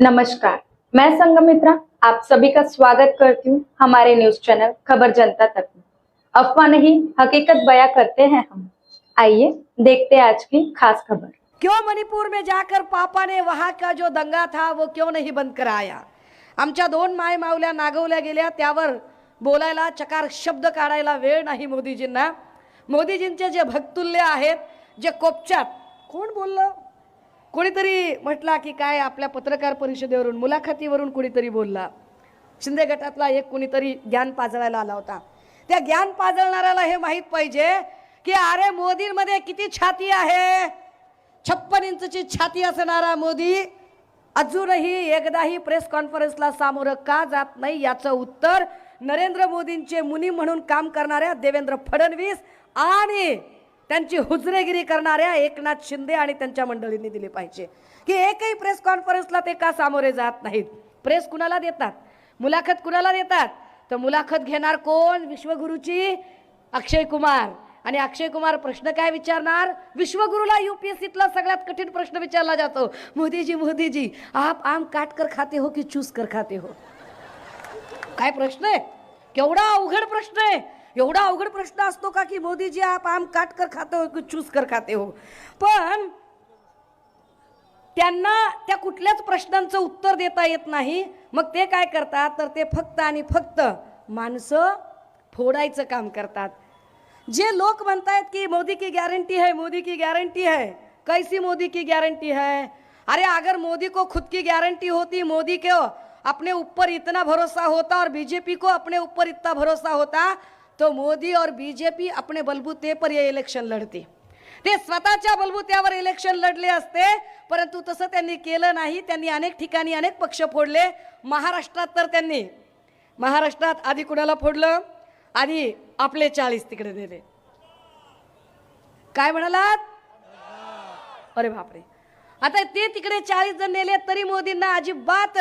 नमस्कार. मैं संगमित्रा आप सभी का स्वागत करती हूँ हमारे न्यूज चैनल खबर जनता तक में। अफवाह नहीं हकीकत बयां करते हैं हम। आइए देखते हैं आज की खास खबर। क्यों मणिपुर में जाकर पापा ने वहाँ का जो दंगा था वो क्यों नहीं बंद कराया? आमच्या दोन माय मावल्या नागवल्या गेल्या त्यावर बोलायला चकार शब्द काढायला वेळ नाही मोदीजींना. मोदीजींचे जे भक्तुल्य आहेत जे कोपच्यात कोण बोललं? कोणीतरी म्हटला की काय आपल्या पत्रकार परिषदेवरून मुलाखतीवरून कुणीतरी बोलला. शिंदे गटातला एक कुणीतरी ज्ञान पाजळायला आला होता. त्या ज्ञान पाजळणाऱ्याला हे माहीत पाहिजे की अरे मोदींमध्ये किती छाती आहे? छप्पन इंचची छाती असणारा मोदी अजूनही एकदाही प्रेस कॉन्फरन्सला सामोरं का जात नाही याचं उत्तर नरेंद्र मोदींचे मुनी म्हणून काम करणाऱ्या देवेंद्र फडणवीस आणि त्यांची हुजरेगिरी करणाऱ्या एकनाथ शिंदे आणि त्यांच्या मंडळींनी दिली पाहिजे. की एकही प्रेस कॉन्फरन्सला ते का सामोरे जात नाहीत? प्रेस कुणाला देतात? मुलाखत कुणाला देतात? तर मुलाखत घेणार कोण? विश्वगुरूची अक्षय कुमार. आणि अक्षय कुमार प्रश्न काय विचारणार? विश्वगुरुला सीतला सगळ्यात कठीण प्रश्न विचारला जातो. मोदीजी मोदीजी आप आम काट कर खाते हो की चूस कर खाते हो? काय प्रश्न आहे? केवढा अवघड प्रश्न आहे? एवढा अवघड प्रश्न असतो का की मोदीजी आप आम काट कर खाते हो की चूस कर खाते हो? पण त्यांना त्या कुठल्याच प्रश्नांचं उत्तर देता येत नाही. मग ते काय करतात? तर ते फक्त आणि फक्त माणसं फोडायचं काम करतात. जे लोक म्हणतायत की मोदी की गॅरंटी है मोदी की गॅरंटी है. कैसी मोदी की गारंटी है? अरे अगर मोदी को खुद की गारंटी होती मोदी के अपने ऊपर इतना भरोसा होता और बीजेपी को अपने ऊपर इतना भरोसा होता तो मोदी और बीजेपी अपने बलबूते पर ये इलेक्शन लढते ते स्वतःच्या बलबुत्यावर इलेक्शन लढले असते परंतु तसं त्यांनी केलं नाही. त्यांनी अनेक ठिकाणी अनेक पक्ष फोडले. महाराष्ट्रात तर त्यांनी महाराष्ट्रात आधी कुणाला फोडलं? आधी आपले चाळीस तिकडे नेले. काय म्हणालात? अरे बापरे. आता ते तिकडे चाळीस जण नेले तरी मोदींना अजिबात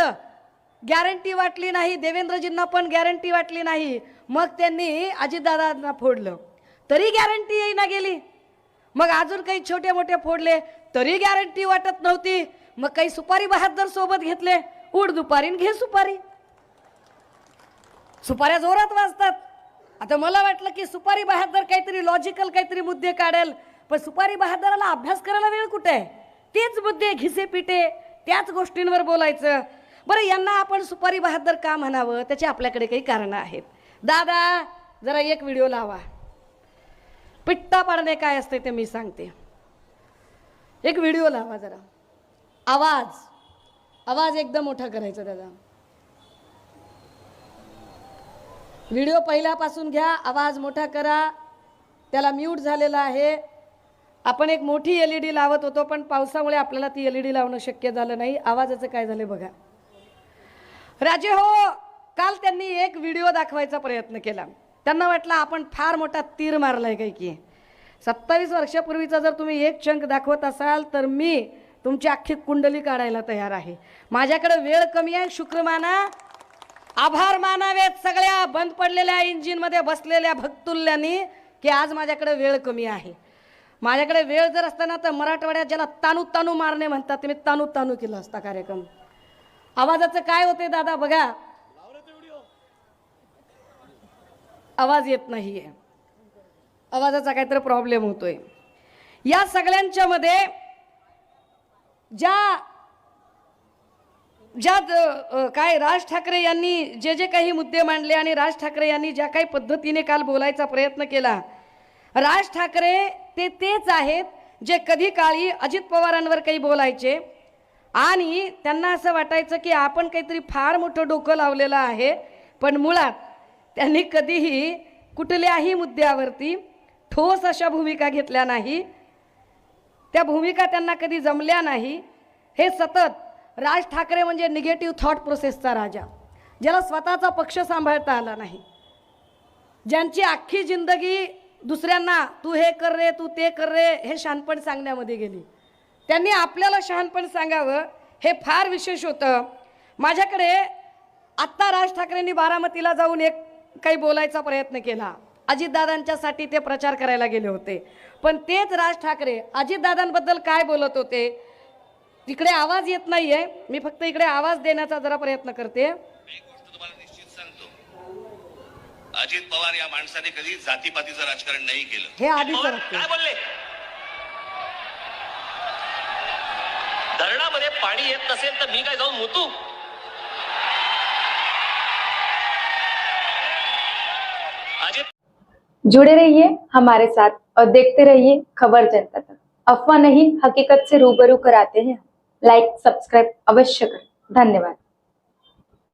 गॅरंटी वाटली नाही देवेंद्रजींना पण गॅरंटी वाटली नाही. मग त्यांनी अजितदादांना फोडलं. तरी गॅरंटी येईना गेली. मग अजून काही छोटे मोठे फोडले तरी गॅरंटी वाटत नव्हती. मग काही सुपारी बहादर सोबत घेतले. उड दुपारी घे सुपारी. सुपाऱ्या जोरात वाजतात. आता मला वाटलं की सुपारी बहादर काहीतरी लॉजिकल काहीतरी मुद्दे काढेल. पण सुपारी बहादराला अभ्यास करायला वेळ कुठे आहे? तेच मुद्दे घिसे पिटे त्याच गोष्टींवर बोलायचं. बरं यांना आपण सुपारी बहादर का म्हणावं? त्याची आपल्याकडे काही कारणं आहेत. दादा जरा एक व्हिडिओ लावा. पिट्टा पाडणे काय असते ते मी सांगते. एक व्हिडिओ लावा जरा. आवाज. आवाज एकदम मोठा करायचा दादा. व्हिडिओ पहिल्यापासून घ्या आवाज मोठा करा. त्याला म्यूट झालेला आहे. आपण एक मोठी एल ई डी लावत होतो पण पावसामुळे आपल्याला ती एल ई डी लावणं शक्य झालं नाही. आवाजाचं काय झालं बघा. राजे हो काल त्यांनी एक व्हिडिओ दाखवायचा प्रयत्न केला. त्यांना वाटलं आपण फार मोठा तीर मारलाय काही की. सत्तावीस वर्षापूर्वीचा जर तुम्ही एक चंक दाखवत असाल तर मी तुमची अख्खी कुंडली काढायला तयार आहे. माझ्याकडे वेळ कमी आहे शुक्र माना. आभार मानावेत सगळ्या बंद पडलेल्या इंजिनमध्ये बसलेल्या भक्तुल्यांनी की आज माझ्याकडे वेळ कमी आहे. माझ्याकडे वेळ जर असताना तर मराठवाड्यात ज्याला तानू तानू मारणे म्हणतात ते मी तानू तानू केलं असता कार्यक्रम. आवाजाचं काय होते दादा? बघा. आवाज येत नाहीये. आवाजाचा काहीतरी प्रॉब्लेम होतोय. या सगळ्यांच्या मध्ये ज्या ज्या काय राज ठाकरे यांनी जे जे काही मुद्दे मांडले आणि राज ठाकरे यांनी ज्या काही पद्धतीने काल बोलायचा प्रयत्न केला राज ठाकरे ते तेच आहेत जे कधी काळी अजित पवारांवर काही बोलायचे आणि त्यांना असं वाटायचं की आपण काहीतरी फार मोठं डोकं लावलेलं आहे पण मुळात त्यांनी कधीही कुठल्याही मुद्द्यावरती ठोस अशा भूमिका घेतल्या नाही. त्या भूमिका त्यांना कधी जमल्या नाही. हे सतत राज ठाकरे म्हणजे निगेटिव्ह थॉट प्रोसेसचा राजा ज्याला स्वतःचा पक्ष सांभाळता आला नाही. ज्यांची अख्खी जिंदगी दुसऱ्यांना तू हे कर रे तू ते कर रे हे शानपण सांगण्यामध्ये गेली. त्यांनी आपल्याला शहाणपण सांगावं हे फार विशेष होतं. माझ्याकडे आत्ता राज ठाकरेंनी बारामतीला जाऊन एक काही बोलायचा प्रयत्न केला. अजितदादांच्यासाठी ते प्रचार करायला गेले होते. पण तेच राज ठाकरे अजितदादांबद्दल काय बोलत होते तिकडे आवाज येत नाहीये. मी फक्त इकडे आवाज देण्याचा जरा प्रयत्न करते. अजित पवार या माणसाने कधी जातीपातीचं राजकारण नाही केलं. हे रखते. काय बोलले? धरणामध्ये पाणी येत नसेल मी जाऊन मुतू? जुड़े रहिए, हमारे साथ, और देखते रहिए खबर जनता तक। अफवाह नहीं, हकीकत से रूबरू कराते हैं लाइक सब्सक्राइब अवश्य करें। धन्यवाद।